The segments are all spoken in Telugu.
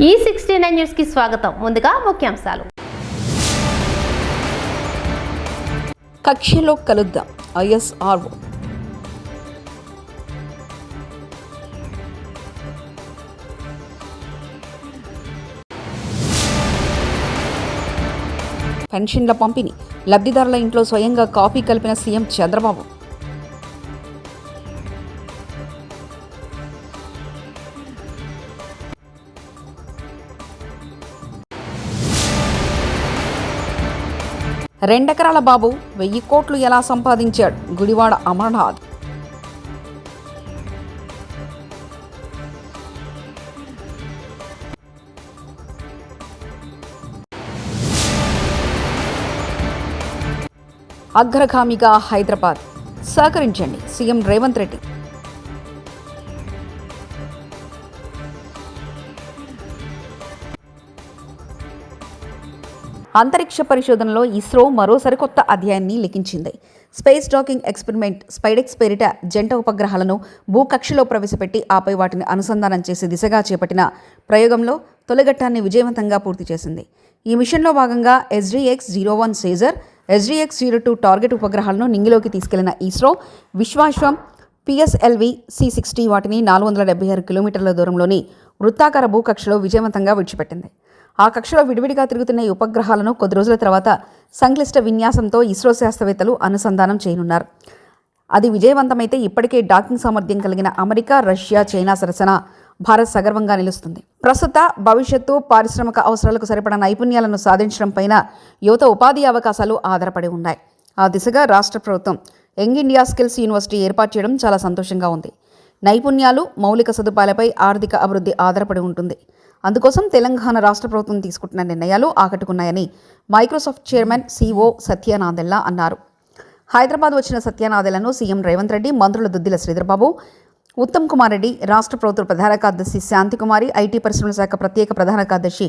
ఈ సిక్స్టీ నైన్ న్యూస్కి స్వాగతం. ముందుగా ముఖ్యాంశాలు. కక్షలో కలుద్దాం. ఐఎస్ఆర్ఓ. పెన్షన్ల పంపిణీ. లబ్ధిదారుల ఇంట్లో స్వయంగా కాఫీ కలిపిన సీఎం చంద్రబాబు. రెండెకరాల బాబు వెయ్యి కోట్లు ఎలా సంపాదించాడు గుడివాడ అమర్నాథ్? అగ్రగామిగా హైదరాబాద్. సహకరించండి. సీఎం రేవంత్ రెడ్డి. అంతరిక్ష పరిశోధనలో ఇస్రో మరో సరికొత్త అధ్యాయాన్ని లిఖించింది. స్పేస్ డాకింగ్ ఎక్స్పెరిమెంట్ స్పైడెక్స్ పేరిట జంట ఉపగ్రహాలను భూకక్షలో ప్రవేశపెట్టి ఆపై వాటిని అనుసంధానం చేసే దిశగా చేపట్టిన ప్రయోగంలో తొలిఘట్టాన్ని విజయవంతంగా పూర్తి చేసింది. ఈ మిషన్లో భాగంగా SDX zero one chaser SDX zero two target ఉపగ్రహాలను నింగిలోకి తీసుకెళ్ళిన ఇస్రో విశ్వాశ్వం పిఎస్ఎల్వి సి సిక్స్టీ వాటిని నాలుగు వందల డెబ్బై ఆరు కిలోమీటర్ల దూరంలోని వృత్తాకార భూకక్షలో విజయవంతంగా విడిచిపెట్టింది. ఆ కక్షలో విడివిడిగా తిరుగుతున్న ఈ ఉపగ్రహాలను కొద్ది రోజుల తర్వాత సంక్లిష్ట విన్యాసంతో ఇస్రో శాస్త్రవేత్తలు అనుసంధానం చేయనున్నారు. అది విజయవంతమైతే ఇప్పటికే డాకింగ్ సామర్థ్యం కలిగిన అమెరికా రష్యా చైనా సరసన భారత్ సగర్వంగా నిలుస్తుంది. ప్రస్తుత భవిష్యత్తు పారిశ్రామిక అవసరాలకు సరిపడా నైపుణ్యాలను సాధించడం పైన యువత ఉపాధి అవకాశాలు ఆధారపడి ఉన్నాయి. ఆ దిశగా రాష్ట్ర ప్రభుత్వం యంగ్ ఇండియా స్కిల్స్ యూనివర్సిటీ ఏర్పాటు చేయడం చాలా సంతోషంగా ఉంది. నైపుణ్యాలు మౌలిక సదుపాయాలపై ఆర్థిక అభివృద్ధి ఆధారపడి ఉంటుంది. అందుకోసం తెలంగాణ రాష్ట్ర ప్రభుత్వం తీసుకుంటున్న నిర్ణయాలు ఆకట్టుకున్నాయని మైక్రోసాఫ్ట్ చైర్మన్ సిఓ సత్యనాదెల్లా అన్నారు. హైదరాబాద్ వచ్చిన సత్యానాదెలను సీఎం రేవంత్ రెడ్డి మంత్రులు దుద్దిల శ్రీధర్బాబు ఉత్తమ్ కుమార్ రెడ్డి రాష్ట్ర ప్రభుత్వ ప్రధాన కార్యదర్శి శాంతికుమారి ఐటీ పరిశ్రమల శాఖ ప్రత్యేక ప్రధాన కార్యదర్శి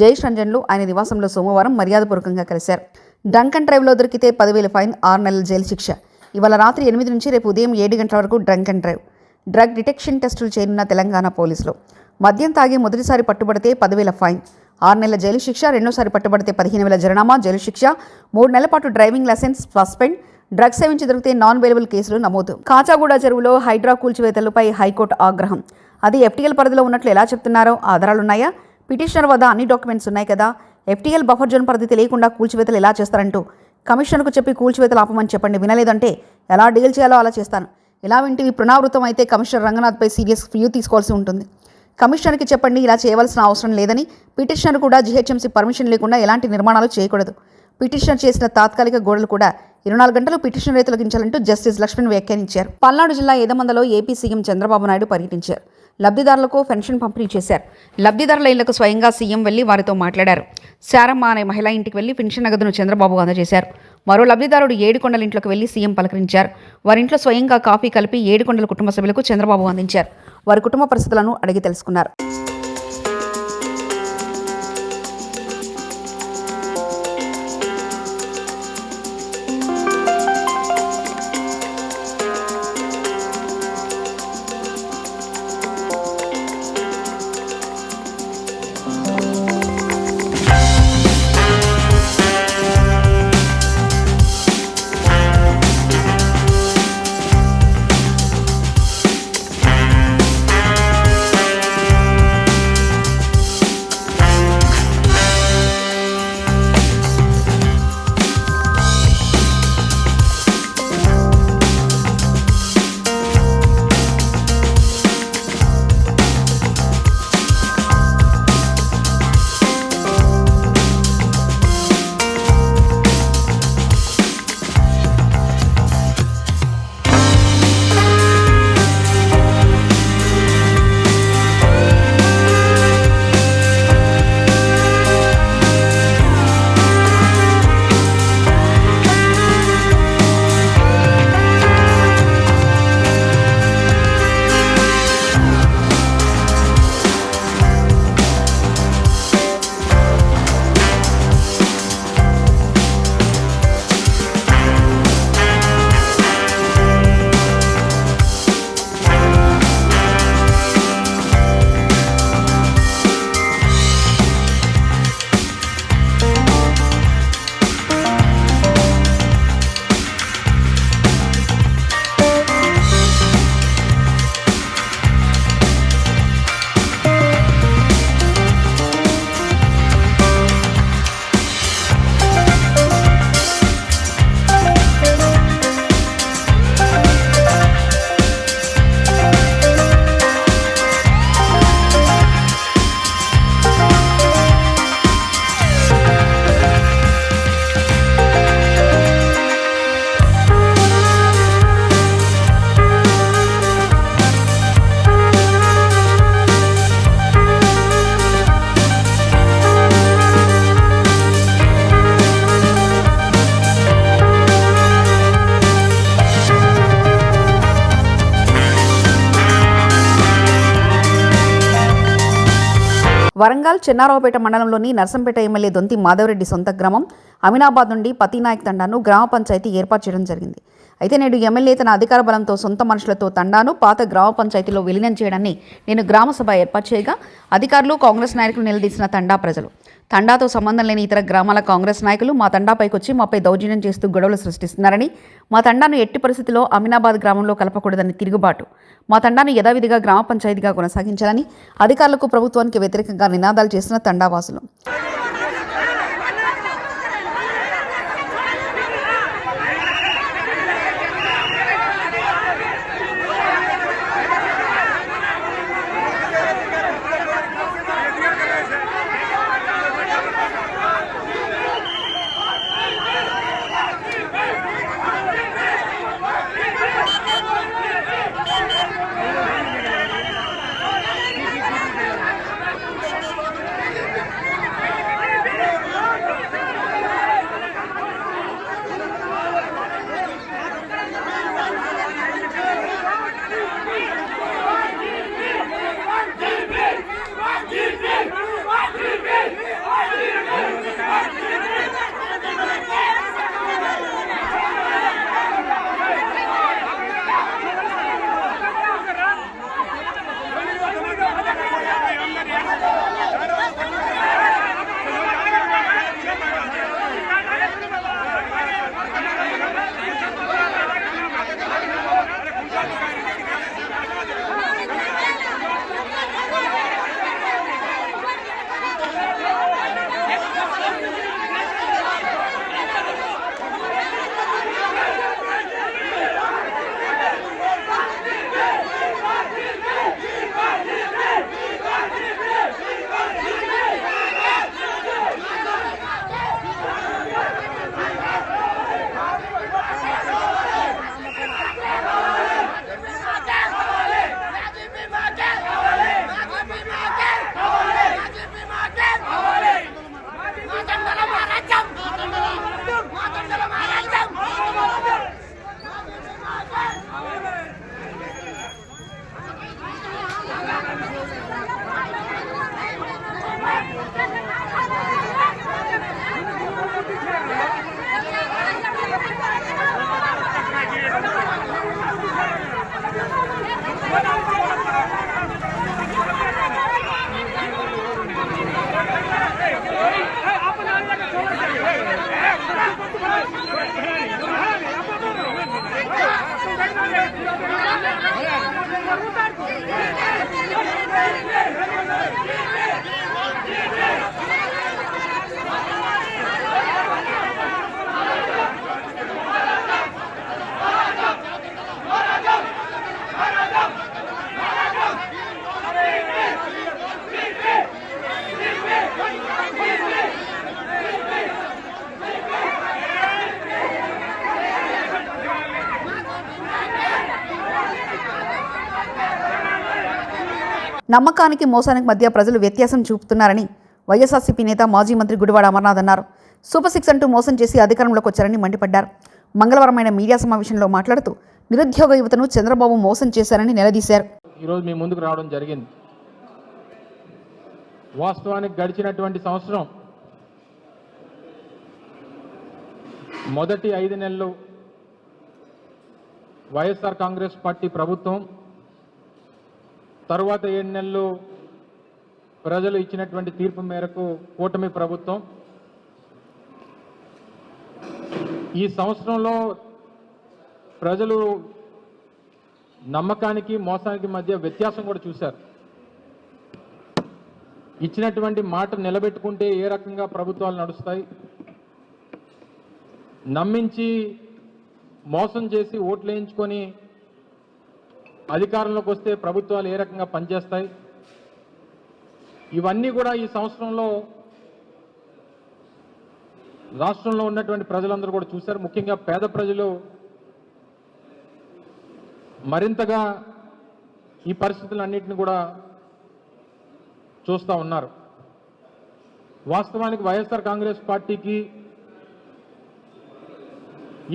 జయేష్ రంజన్లు ఆయన నివాసంలో సోమవారం మర్యాదపూర్వకంగా కలిశారు. డ్రంకన్ డ్రైవ్లో దొరికితే పదివేల ఫైన్ ఆరు నెలల జైలు శిక్ష. ఇవాళ రాత్రి ఎనిమిది నుంచి రేపు ఉదయం ఏడు గంటల వరకు drunk and drive. Drug detection టెస్టులు చేయనున్న తెలంగాణ పోలీసులు. మద్యం తాగి మొదటిసారి పట్టుబడితే పదివేల ఫైన్. ఆరు నెలల జైలు శిక్ష రెండోసారి పట్టుబడితే పదిహేను వేల జరిమానా జైలు శిక్ష మూడు నెలల పాటు డ్రైవింగ్ లైసెన్స్ సస్పెండ్ డ్రగ్స్ సేవించి దొరికితే నాన్ వేలబుల్ కేసులు నమోదు. కాచాగూడ చెరువులో హైడ్రా కూల్చివేతలపై హైకోర్టు ఆగ్రహం. అది ఎఫ్టీఎల్ పరిధిలో ఉన్నట్లు ఎలా చెప్తున్నారో ఆధారాలున్నాయా? పిటిషనర్ వద్ద అన్ని డాక్యుమెంట్స్ ఉన్నాయి కదా? ఎఫ్టీఎల్ బఫర్ జోన్ పరిధి తెలియకుండా కూల్చివేతలు ఎలా చేస్తారంటూ కమిషనర్కు చెప్పి కూల్చివేతలు ఆపమని చెప్పండి వినలేదంటే ఎలా డీల్ చేయాలో అలా చేస్తాను. ఇలా వింటివి పునరావృతం అయితే కమిషనర్ రంగనాథ్పై సీరియస్ వ్యూ తీసుకోవాల్సి ఉంటుంది. కమిషనర్కి చెప్పండి ఇలా చేయవలసిన అవసరం లేదని. పిటిషనర్ కూడా జీహెచ్ఎంసీ పర్మిషన్ లేకుండా ఎలాంటి నిర్మాణాలు చేయకూడదు. పిటిషనర్ చేసిన తాత్కాలిక గోడలు కూడా ఇరవై నాలుగు గంటలు పిటిషన్ రైతులకు గించాలంటూ జస్టిస్ లక్ష్మణ్ వ్యాఖ్యానించారు. పల్నాడు జిల్లా ఏదమందలో ఏపీ సీఎం చంద్రబాబు నాయుడు పర్యటించారు. లబ్ధిదారులకు పెన్షన్ పంపిణీ చేశారు. లబ్ధిదారుల ఇళ్ళకు స్వయంగా సీఎం వెళ్ళి వారితో మాట్లాడారు. శారమ్మ అనే మహిళా ఇంటికి వెళ్ళి పెన్షన్ నగదును చంద్రబాబు అందజేశారు. మరో లబ్ధిదారుడు ఏడుకొండల ఇంట్లోకి వెళ్ళి సీఎం పలకరించారు. వారింట్లో స్వయంగా కాఫీ కలిపి ఏడుకొండల కుటుంబ సభ్యులకు చంద్రబాబు అందించారు. వారి కుటుంబ పరిస్థితులను అడిగి తెలుసుకున్నారు. వరంగల్ చెన్నారావుపేట మండలంలోని నర్సంపేట ఎమ్మెల్యే దొంతి మాధవరెడ్డి సొంత గ్రామం అమినాబాద్ నుండి పతినాయక్ తండాను గ్రామ పంచాయతీ ఏర్పాటు చేయడం జరిగింది. అయితే నేడు ఎమ్మెల్యే తన అధికార బలంతో సొంత మనుషులతో తండాను పాత గ్రామ పంచాయతీలో విలీనం చేయడాన్ని నేను గ్రామసభ ఏర్పాటు చేయగా అధికారులు కాంగ్రెస్ నాయకులు నిలదీసిన తండా ప్రజలు. తండాతో సంబంధం లేని ఇతర గ్రామాల కాంగ్రెస్ నాయకులు మా తండాపైకి వచ్చి మాపై దౌర్జన్యం చేస్తూ గొడవలు సృష్టిస్తున్నారని మా తండాను ఎట్టి పరిస్థితిలో అమినాబాద్ గ్రామంలో కలపకూడదని తిరుగుబాటు మా తండాను యథావిధిగా గ్రామ పంచాయతీగా కొనసాగించాలని అధికారులకు ప్రభుత్వానికి వ్యతిరేకంగా నినాదాలు చేసిన తండావాసులు. నమ్మకానికి మోసానికి మధ్య ప్రజలు వ్యత్యాసం చూపుతున్నారని వైఎస్ఆర్సీపీ నేత మాజీ మంత్రి గుడివాడ అమర్నాథ్ అన్నారు. సూపర్ సిక్స్ అంటూ మోసం చేసి అధికారంలోకి వచ్చారని మండిపడ్డారు. మంగళవారమైన మీడియా సమావేశంలో మాట్లాడుతూ నిరుద్యోగ యువతను చంద్రబాబు మోసం చేశారని నిలదీశారు. ఈరోజు మీ ముందుకు రావడం జరిగింది. వాస్తవానికి గడిచినటువంటి సంవత్సరం మొదటి ఐదు నెలలు వైఎస్ఆర్ కాంగ్రెస్ పార్టీ ప్రభుత్వం తరువాత ఏడు నెలలు ప్రజలు ఇచ్చినటువంటి తీర్పు మేరకు కూటమి ప్రభుత్వం ఈ సంవత్సరంలో ప్రజలు నమ్మకానికి మోసానికి మధ్య వ్యత్యాసం కూడా చూశారు. ఇచ్చినటువంటి మాట నిలబెట్టుకుంటే ఏ రకంగా ప్రభుత్వాలు నడుస్తాయి? నమ్మించి మోసం చేసి ఓట్లు వేయించుకొని అధికారంలోకి వస్తే ప్రభుత్వాలు ఏ రకంగా పనిచేస్తాయి? ఇవన్నీ కూడా ఈ సంవత్సరంలో రాష్ట్రంలో ఉన్నటువంటి ప్రజలందరూ కూడా చూశారు. ముఖ్యంగా పేద ప్రజలు మరింతగా ఈ పరిస్థితులన్నింటినీ కూడా చూస్తూ ఉన్నారు. వాస్తవానికి వైఎస్ఆర్ కాంగ్రెస్ పార్టీకి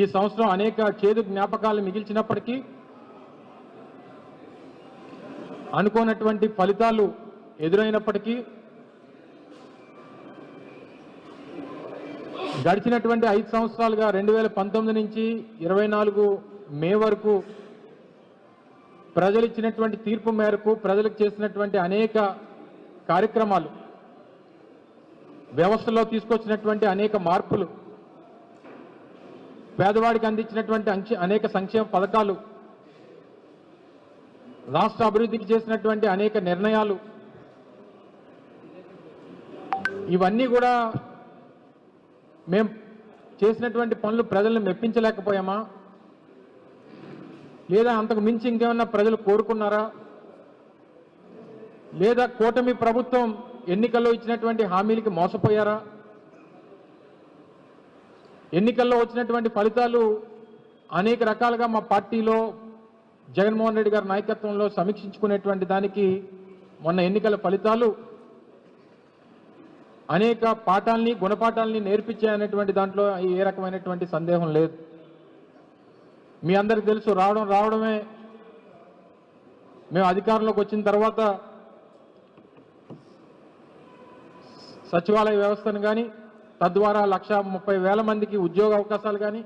ఈ సంవత్సరం అనేక చేదు జ్ఞాపకాలు మిగిల్చినప్పటికీ అనుకోనటువంటి ఫలితాలు ఎదురైనప్పటికీ గడిచినటువంటి ఐదు సంవత్సరాలుగా రెండు వేల పంతొమ్మిది నుంచి ఇరవై నాలుగు మే వరకు ప్రజలు ఇచ్చినటువంటి తీర్పు మేరకు ప్రజలకు చేసినటువంటి అనేక కార్యక్రమాలు వ్యవస్థలో తీసుకొచ్చినటువంటి అనేక మార్పులు పేదవాడికి అందించినటువంటి అనేక సంక్షేమ పథకాలు రాష్ట్ర అభివృద్ధికి చేసినటువంటి అనేక నిర్ణయాలు. ఇవన్నీ కూడా మేము చేసినటువంటి పనులు ప్రజల్ని మెప్పించలేకపోయామా? లేదా అంతకు మించి ఇంకేమన్నా ప్రజలు కోరుకున్నారా? లేదా కూటమి ప్రభుత్వం ఎన్నికల్లో ఇచ్చినటువంటి హామీలకి మోసపోయారా? ఎన్నికల్లో వచ్చినటువంటి ఫలితాలు అనేక రకాలుగా మా పార్టీలో జగన్మోహన్ రెడ్డి గారి నాయకత్వంలో సమీక్షించుకునేటువంటి దానికి మొన్న ఎన్నికల ఫలితాలు అనేక పాఠాలని గుణపాఠాలని నేర్పించాయనేటువంటి దాంట్లో ఏ రకమైనటువంటి సందేహం లేదు. మీ అందరికి తెలుసు రావడం రావడమే. మేము అధికారంలోకి వచ్చిన తర్వాత సచివాలయ వ్యవస్థను కానీ తద్వారా లక్ష ముప్పై వేల మందికి ఉద్యోగ అవకాశాలు కానీ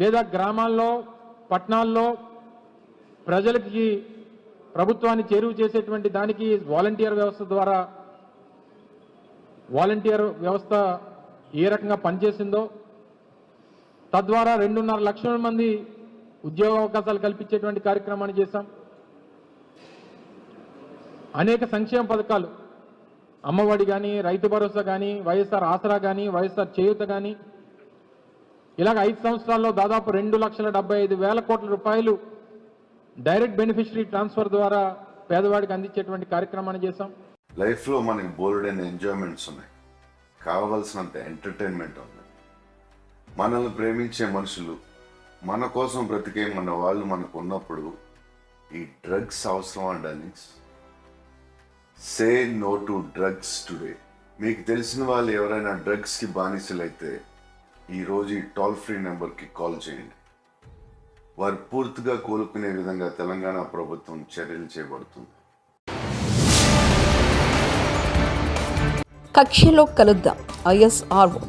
లేదా గ్రామాల్లో పట్టణాల్లో ప్రజలకి ప్రభుత్వాన్ని చేరువ చేసేటువంటి దానికి వాలంటీర్ వ్యవస్థ ద్వారా వాలంటీర్ వ్యవస్థ ఏ రకంగా పనిచేసిందో తద్వారా రెండున్నర లక్షల మంది ఉద్యోగ అవకాశాలు కల్పించేటువంటి కార్యక్రమాన్ని చేశాం. అనేక సంక్షేమ పథకాలు అమ్మఒడి కానీ రైతు భరోసా కానీ వైఎస్ఆర్ ఆసరా కానీ వైఎస్ఆర్ చేయూత కానీ ఇలాగ ఐదు సంవత్సరాల్లో దాదాపు రెండు లక్షల డెబ్బై ఐదు వేల కోట్ల రూపాయలు డైరెక్ట్ బెనిఫిషరీ ట్రాన్స్ఫర్ ద్వారా పేదవాడికి అందించేటువంటి కార్యక్రమాన్ని చేశాం. లైఫ్లో మనకి బోల్డెన్ ఎంజాయ్మెంట్స్ ఉన్నాయి. కావలసినంత ఎంటర్టైన్మెంట్ ఉంది. మనల్ని ప్రేమించే మనుషులు మన కోసం బ్రతికే మన వాళ్ళు మనకు ఉన్నప్పుడు ఈ డ్రగ్స్ అవసరం అండి say no to drugs today మీకు తెలిసిన వాళ్ళు ఎవరైనా డ్రగ్స్కి బానిసలైతే ఈరోజు ఈ టోల్ ఫ్రీ నెంబర్కి కాల్ చేయండి. వారు పూర్తిగా కోలుకునే విధంగా తెలంగాణ ప్రభుత్వం చర్యలు చేపడుతుంది. కక్షలో కలుద్దాం. ఐఎస్ఆర్ఓ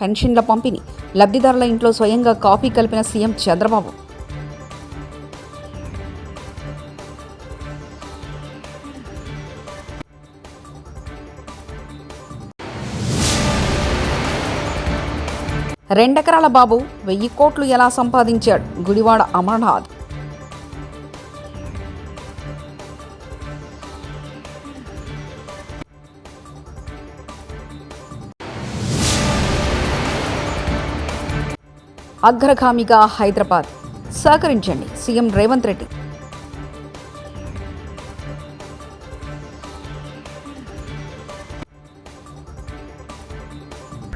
పెన్షన్ల పంపిణీ. లబ్ధిదారుల ఇంట్లో స్వయంగా కాఫీ కలిపిన సీఎం చంద్రబాబు. రెండెకరాల బాబు వెయ్యి కోట్లు ఎలా సంపాదించాడు గుడివాడ అమర్నాథ్? అగ్రగామిగా హైదరాబాద్. సహకరించండి. సీఎం రేవంత్ రెడ్డి.